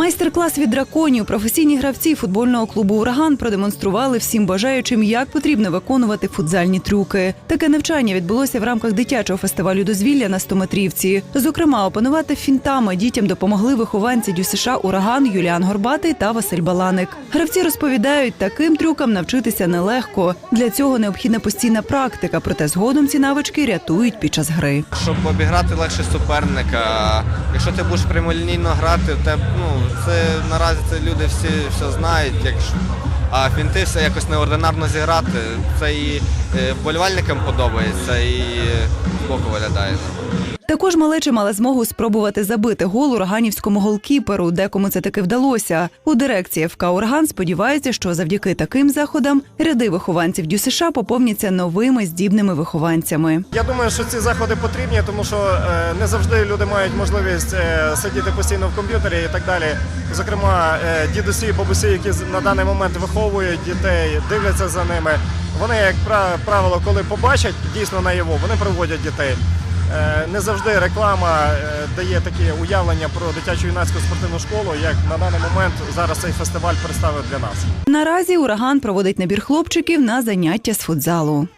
Майстер-клас від драконів професійні гравці футбольного клубу Ураган продемонстрували всім бажаючим, як потрібно виконувати футзальні трюки. Таке навчання відбулося в рамках дитячого фестивалю дозвілля на стометрівці. Зокрема, опанувати фінтами дітям допомогли вихованці ДЮСШ Ураган Юліан Горбатий та Василь Баланик. Гравці розповідають, таким трюкам навчитися нелегко. Для цього необхідна постійна практика, проте згодом ці навички рятують під час гри. Щоб обіграти легше суперника. Якщо ти будеш прямолінійно грати, те, ну, це наразі це люди всі все знають. Якщо, а фінти все якось неординарно зіграти, це і е, вболівальникам подобається, і боку виглядає. Також малеча мала змогу спробувати забити гол ураганівському голкіперу. Декому це таки вдалося. У дирекції ФК Ураган сподівається, що завдяки таким заходам ряди вихованців ДЮСШ поповняться новими здібними вихованцями. Я думаю, що ці заходи потрібні, тому що е, не завжди люди мають можливість е, сидіти постійно в комп'ютері і так далі. Зокрема, е, дідусі, бабусі, які на даний момент виховують дітей, дивляться за ними. Вони, як пра- правило, коли побачать дійсно наяву, вони приводять дітей. Е, Не завжди реклама е, дає таке уявлення про дитячу юнацьку спортивну школу, як на даний момент зараз цей фестиваль представив для нас. Наразі ураган проводить набір хлопчиків на заняття з футзалу.